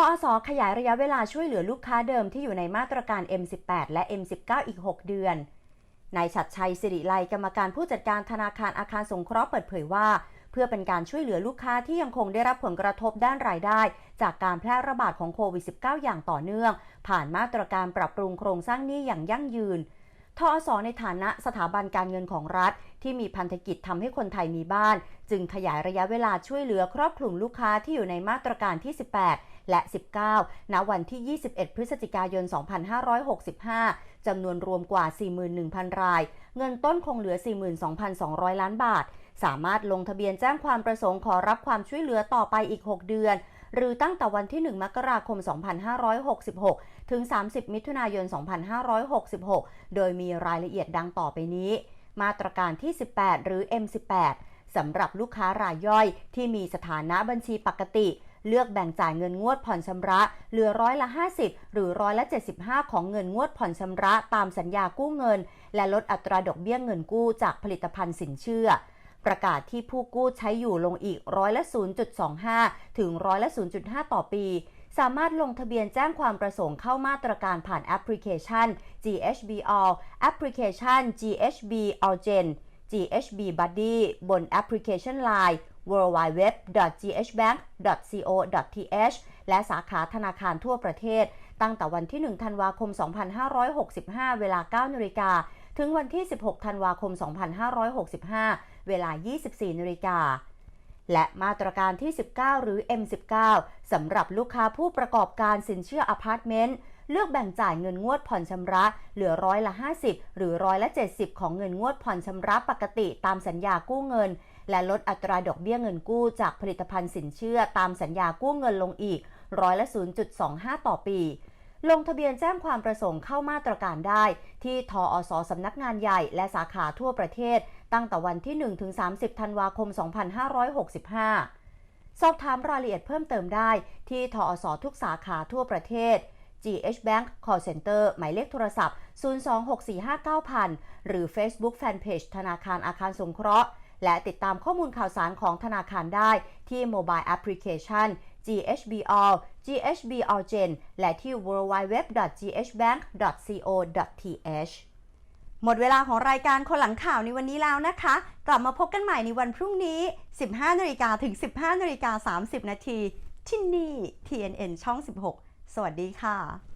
อสขยายระยะเวลาช่วยเหลือลูกค้าเดิมที่อยู่ในมาตรการ M18 และ M19 อีก 6 เดือน นายชัดชัยสิริไลกรรมการผู้จัดการธนาคารอาคารสงเคราะห์เปิดเผยว่า เพื่อเป็นการช่วยเหลือลูกค้าที่ยังคงได้รับผลกระทบด้านรายได้ จากการแพร่ระบาดของโควิด -19 อย่างต่อเนื่อง ผ่านมาตรการปรับปรุงโครงสร้างหนี้อย่างยั่งยืนทอสในฐานะสถาบันการเงินของรัฐ ที่มีพันธกิจทำให้คนไทยมีบ้าน จึงขยายระยะเวลาช่วยเหลือครอบคลุมลูกค้าที่อยู่ในมาตรการที่ 18 และ 19 ณ วันที่ 21 พฤศจิกายน 2565 จำนวนรวมกว่า 41,000 ราย เงินต้นคงเหลือ 42,200 ล้านบาท สามารถลงทะเบียนแจ้งความประสงค์ขอรับความช่วยเหลือต่อไปอีก 6 เดือน หรือตั้งแต่วันที่ 1 มกราคม 2566 ถึง 30 มิถุนายน 2566 โดยมีรายละเอียดดังต่อไปนี้ มาตรการที่ 18 หรือ M18 สำหรับลูกค้ารายย่อยที่มีสถานะบัญชีปกติ เลือกแบ่งจ่ายเงินงวดผ่อนชำระ เหลือร้อยละ 50 หรือร้อยละ 75 ของเงินงวดผ่อนชำระตามสัญญากู้เงิน และลดอัตราดอกเบี้ยเงินกู้จากผลิตภัณฑ์สินเชื่อประกาศที่ผู้กู้ใช้อยู่ลงอีกร้อยละ 0.25 ถึงร้อยละ 0.5 ต่อปี สามารถลงทะเบียนแจ้งความประสงค์เข้ามาตรการผ่านแอปพลิเคชัน GHB All แอปพลิเคชัน GHB All Gen GHB Buddy บนแอปพลิเคชัน Line www.ghbank.co.th และสาขาธนาคารทั่วประเทศ ตั้งแต่วันที่ 1 ธันวาคม 2565 เวลา 9นาฬิกา ถึงวันที่ 16 ธันวาคม 2565 เวลา 24นาฬิกาและมาตรการที่ 19 หรือ M19 สำหรับลูกค้าผู้ประกอบการสินเชื่ออพาร์ตเมนต์ เลือกแบ่งจ่ายเงินงวดผ่อนชำระ เหลือร้อยละ 50 หรือร้อยละ 70 ของเงินงวดผ่อนชำระปกติตามสัญญากู้เงิน และลดอัตราดอกเบี้ยเงินกู้จากผลิตภัณฑ์สินเชื่อตามสัญญากู้เงินลงอีกร้อยละ 0.25 ต่อปี ลงทะเบียนแจ้งความประสงค์เข้ามาตรการได้ ที่ทออสสำนักงานใหญ่และสาขาทั่วประเทศ ตั้งแต่วันที่ 1-30 ธันวาคม 2565 สอบถามรายละเอียดเพิ่มเติมได้ที่ทออสทุกสาขาทั่วประเทศ GH Bank Call Center หมายเลขโทรศัพท์ 026459000 หรือ Facebook Fanpage ธนาคารอาคารสงเคราะห์ และติดตามข้อมูลข่าวสารของธนาคารได้ที่ Mobile Application GHB All GHB All Gen และที่ www.ghbank.co.th หมดเวลาของรายการคนหลังข่าวในวันนี้แล้วนะคะ กลับมาพบกันใหม่ในวันพรุ่งนี้ 15นาฬิกาถึง 15นาฬิกา30 นาทีที่นี่ TNN ช่อง 16 สวัสดีค่ะ